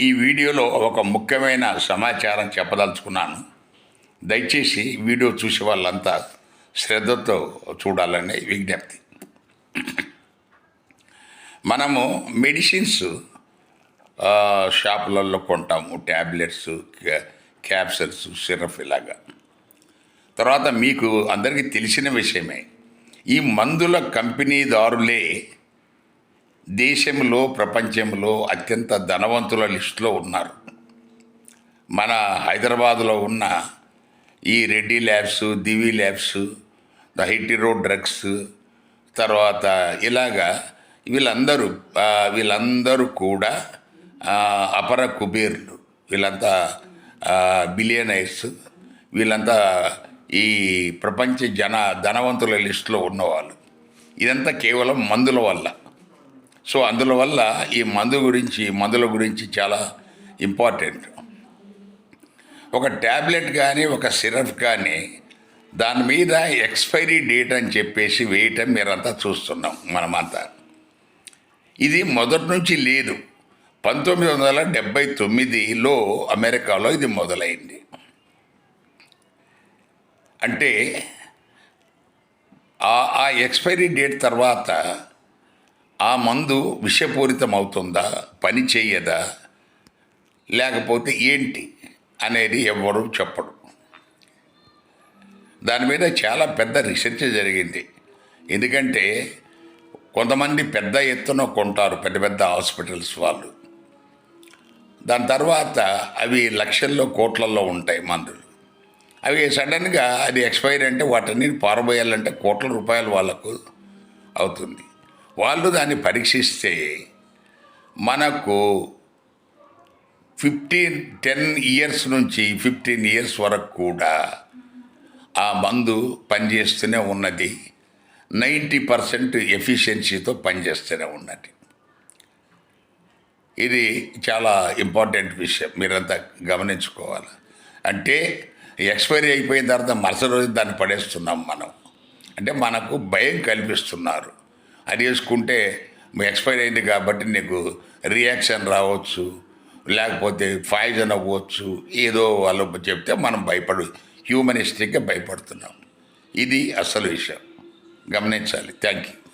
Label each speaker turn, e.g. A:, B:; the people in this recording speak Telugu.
A: ఈ వీడియోలో ఒక ముఖ్యమైన సమాచారం చెప్పదలుచుకున్నాను. దయచేసి వీడియో చూసే వాళ్ళంతా శ్రద్ధతో చూడాలని విజ్ఞప్తి. మనము మెడిసిన్స్ షాపులలో కొంటాము. ట్యాబ్లెట్స్ క్యాప్సల్స్ సిరప్ ఇలాగా. తర్వాత మీకు అందరికీ తెలిసిన విషయమే. ఈ మందుల కంపెనీదారులే దేశంలో ప్రపంచంలో అత్యంత ధనవంతుల లిస్టులో ఉన్నారు. మన హైదరాబాదులో ఉన్న ఈ Reddy labs Divi labs the Hetero drugs తర్వాత ఇలాగా వీళ్ళందరూ వీళ్ళందరూ కూడా అపర కుబేర్లు. వీళ్ళంతా బిలియనైర్స్ వీళ్ళంతా ఈ ప్రపంచ జన ధనవంతుల లిస్టులో ఉన్నవాళ్ళు. ఇదంతా కేవలం మందుల వల్ల. సో అందువల్ల ఈ మందు గురించి మందుల గురించి చాలా ఇంపార్టెంట్. ఒక ట్యాబ్లెట్ కానీ ఒక సిరప్ కానీ దాని మీద ఎక్స్పైరీ డేట్ అని చెప్పేసి వేయటం మీరంతా చూస్తున్నాం మనమంతా. ఇది మొదటి నుంచి లేదు. పంతొమ్మిది వందల డెబ్భై తొమ్మిదిలో అమెరికాలో ఇది మొదలైంది. అంటే ఆ ఎక్స్పైరీ డేట్ తర్వాత ఆ మందు విషపూరితం అవుతుందా పని చేయదా? లేకపోతే ఏంటి? అనేది ఎవరు చెప్పడు దాని మీద చాలా పెద్ద రీసెర్చ్ జరిగింది. ఎందుకంటే కొంతమంది పెద్ద ఎత్తున కొంటారు పెద్ద పెద్ద హాస్పిటల్స్ వాళ్ళు. దాని తర్వాత అవి లక్షల్లో కోట్లలో ఉంటాయి మందులు. అవి సడన్గా అది ఎక్స్పైర్ అంటే వాటిని పారబోయాలంటే కోట్ల రూపాయలు వాళ్ళకు అవుతుంది. వాళ్ళు దాన్ని పరీక్షిస్తే మనకు ఫిఫ్టీన్ టెన్ ఇయర్స్ నుంచి ఫిఫ్టీన్ ఇయర్స్ వరకు కూడా ఆ మందు పనిచేస్తూనే ఉన్నది. నైంటీ పర్సెంట్ ఎఫిషియన్సీతో పనిచేస్తూనే ఉన్నది. ఇది చాలా ఇంపార్టెంట్ విషయం. మీరంతా గమనించుకోవాలి. అంటే ఎక్స్పైరీ అయిపోయిన తర్వాత మరుసటి రోజు దాన్ని పడేస్తున్నాం మనం. అంటే మనకు భయం కల్పిస్తున్నారు. అది వేసుకుంటే ఎక్స్పైర్ అయింది కాబట్టి నీకు రియాక్షన్ రావచ్చు లేకపోతే పాయిజన్ అవ్వచ్చు ఏదో వాళ్ళు చెప్తే మనం భయపడు హ్యూమనిస్టిక్గా భయపడుతున్నాం. ఇది అసలు విషయం. గమనించాలి. Thank you.